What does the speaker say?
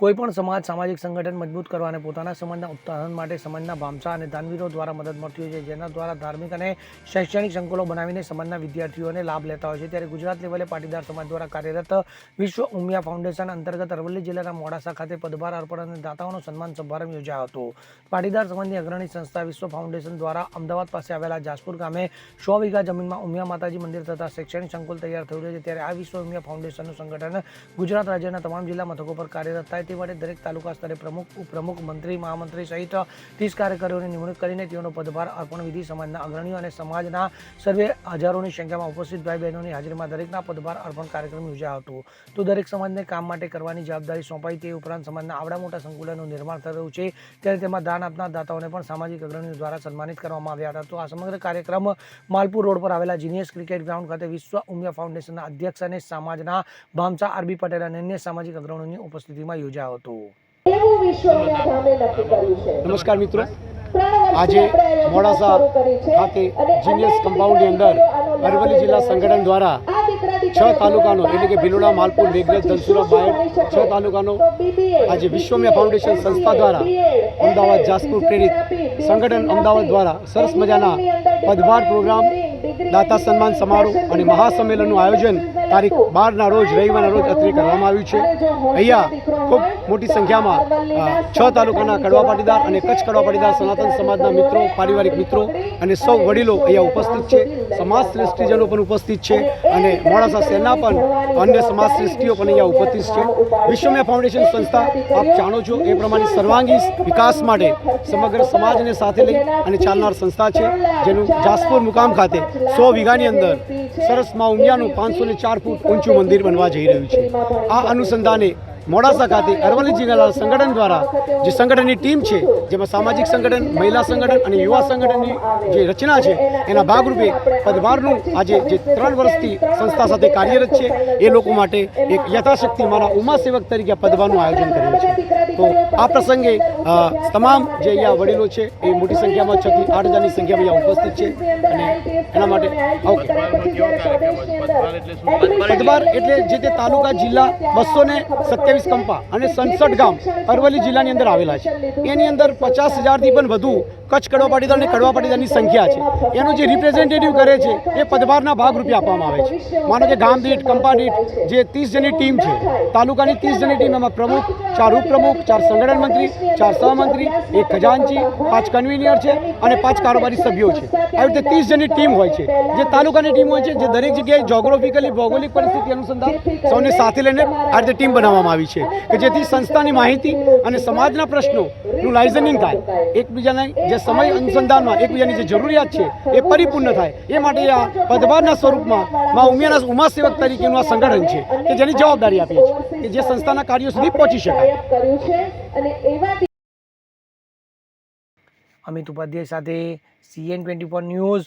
કોઈપણ સમાજ, સામાજિક સંગઠન મજબૂત કરવા અને પોતાના સમાજના ઉત્થાન માટે સમાજના ભામસા અને દાનવીરો દ્વારા મદદ મળતી હોય છે, જેના દ્વારા ધાર્મિક અને શૈક્ષણિક સંકુલો બનાવીને સમાજના વિદ્યાર્થીઓને લાભ લેતા હોય છે. ત્યારે ગુજરાત લેવલે પાટીદાર સમાજ દ્વારા કાર્યરત વિશ્વ ઉમિયા ફાઉન્ડેશન અંતર્ગત અરવલ્લી જિલ્લાના મોડાસા ખાતે પદભાર અર્પણ અને દાતાઓનો સન્માન સમારંભ યોજાયો હતો. પાટીદાર સમાજની અગ્રણી સંસ્થા વિશ્વ ફાઉન્ડેશન દ્વારા અમદાવાદ પાસે આવેલા જાસપુર ગામે સો વીઘા જમીનમાં ઉમિયા માતાજી મંદિર તથા શૈક્ષણિક સંકુલ તૈયાર થયું છે. ત્યારે આ વિશ્વ ઉમિયા ફાઉન્ડેશનનું સંગઠન ગુજરાત રાજ્યના તમામ જિલ્લા મથકો પર કાર્યરત થાય તે માટે દરેક તાલુકા સ્તરે પ્રમુખ, ઉપપ્રમુખ, મંત્રી, મહામંત્રી સહિત ત્રીસ કાર્યકરોની નિમણૂક કરીને તેઓનો પદભાર અર્પણ વિધિ સમાજના અગ્રણીઓ અને સમાજના સર્વે હજારોની સંખ્યામાં ઉપસ્થિત ભાઈ બહેનોની હાજરીમાં દરેકના પદભાર અર્પણ કાર્યક્રમ યોજાયો હતો. તો દરેક સમાજને કામ માટે કરવાની જવાબદારી સોંપાઈ તે ઉપરાંત સમાજના આવડા મોટા સંકુલનું નિર્માણ થઈ રહ્યું છે. ત્યારે તેમાં દાન આપનાર દાતાઓને પણ સામાજિક અગ્રણીઓ દ્વારા સન્માનિત કરવામાં આવ્યા હતા. તો આ સમગ્ર કાર્યક્રમ માલપુર રોડ પર આવેલા જીનિયસ ક્રિકેટ ગ્રાઉન્ડ ખાતે વિશ્વ ઉમિયા ફાઉન્ડેશનના અધ્યક્ષ અને સમાજના ભામસા આરબી પટેલ અને અન્ય સામાજિક અગ્રણીઓની ઉપસ્થિતિમાં યોજાયો. કર્યું છે. નમસ્કાર મિત્રો. આજે મોડાસા ખાતે જીનિયસ કમ્પાઉન્ડની અંદર અરવલ્લી જિલ્લા સંગઠન દ્વારા છે. તાલુકાનો એટલે કે ભીલોડા માલપુર મેઘરજ ધનસુરા બાયડ છ તાલુકાનો તો આજે વિશ્વમ્ય ફાઉન્ડેશન સંસ્થા દ્વારા અમદાવાદ જાસપુર પ્રેરિત સંગઠન અમદાવાદ દ્વારા સરસ મજાના પદભાર પ્રોગ્રામ દાતા સન્માન સમારોહ અને મહાસંમેલનનું આયોજન તારીખ બારના રોજ, રવિવારના રોજ અત્રે કરવામાં આવ્યું છે. અહીંયા ખૂબ મોટી સંખ્યામાં છ તાલુકાના કડવા પાટીદાર અને કચ્છ કડવા પાટીદાર સનાતન સમાજના મિત્રો, પારિવારિક મિત્રો અને સૌ વડીલો અહીંયા ઉપસ્થિત છે. સમાજ શ્રેષ્ઠીજનો પણ ઉપસ્થિત છે અને મોડાસા શહેરના પણ અન્ય સમાજ શ્રેષ્ઠીઓ પણ અહીંયા ઉપસ્થિત છે. વિશ્વમય ફાઉન્ડેશન સંસ્થા, આપ જાણો છો, એ પ્રમાણે સર્વાંગી વિકાસ માટે સમગ્ર સમાજને સાથે લઈ અને ચાલનાર સંસ્થા છે, જેનું જાસપુર મુકામ ખાતે સો વીઘાની અંદર સરસમાં ઉમિયાનું પાંચસો ને ચાર ફૂટ ઊંચું મંદિર બનવા જઈ રહ્યું છે. આ અનુસંધાને મોડાસા ખાતે અરવલ્લી જિલ્લા સંગઠન દ્વારા જે સંગઠનની ટીમ છે, જેમાં સામાજિક સંગઠન, મહિલા સંગઠન અને યુવા સંગઠનની જે રચના છે, એના ભાગરૂપે પદભારનું આજે જે ત્રણ વર્ષથી સંસ્થા સાથે કાર્યરત છે, એ લોકો માટે એક યથાશક્તિ મારા ઉમા સેવક તરીકે પદભારનું આયોજન કર્યું છે. તો આ પ્રસંગે તમામ જે અહીંયા વડીલો છે, એ મોટી સંખ્યામાં છથી આઠ હજારની સંખ્યામાં અહીંયા ઉપસ્થિત છે અને એના માટે ઓકે પદભાર એટલે જે તે તાલુકા જિલ્લા બસો ને સત્યાવીસ કંપા અને સનસઠ ગામ અરવલ્લી જિલ્લાની અંદર આવેલા છે. એની અંદર પચાસ હજારથી પણ વધુ કચ્છ કડવા પાટીદાર અને કડવા પાટીદારની સંખ્યા છે. એનો જે રિપ્રેઝેન્ટેટિવ કરે છે એ પદભારના ભાગરૂપે આપવામાં આવે છે. માનો કે ગામ દીઠ કંપા દીઠ જે ત્રીસ જણની ટીમ છે તાલુકાની ત્રીસ જણની ટીમ એમાં પ્રમુખ ચાર ઉપપ્રમુખ ચાર સંગઠન મંત્રી ચાર સહમંત્રી એક ખજાનચી પાંચ કન્વીનર છે અને પાંચ કારોબારી સભ્યો છે. આવી રીતે ત્રીસ જણની ટીમ હોય છે. જે તાલુકાની ટીમ હોય છે, જે દરેક જગ્યાએ જોગ્રાફિકલી ભૌગોલિક પરિસ્થિતિ અનુસંધાન સૌને સાથે લઈને આ રીતે ટીમ બનાવવામાં આવી છે કે જેથી સંસ્થાની માહિતી અને સમાજના પ્રશ્નોનું લાઇઝનિંગ થાય. એકબીજાના જે સમય અનુસંધાનમાં એકબીજાની જે જરૂરિયાત છે, એ પરિપૂર્ણ થાય. એ માટે આ પદભારના સ્વરૂપમાં મા ઉમિયાના ઉમા સેવક તરીકેનું આ સંગઠન છે કે જેની જવાબદારી આપીએ છીએ કે જે સંસ્થાના કાર્યો સુધી પહોંચી શકાય. અમિત ઉપાધ્યાય સાથે CN twenty four news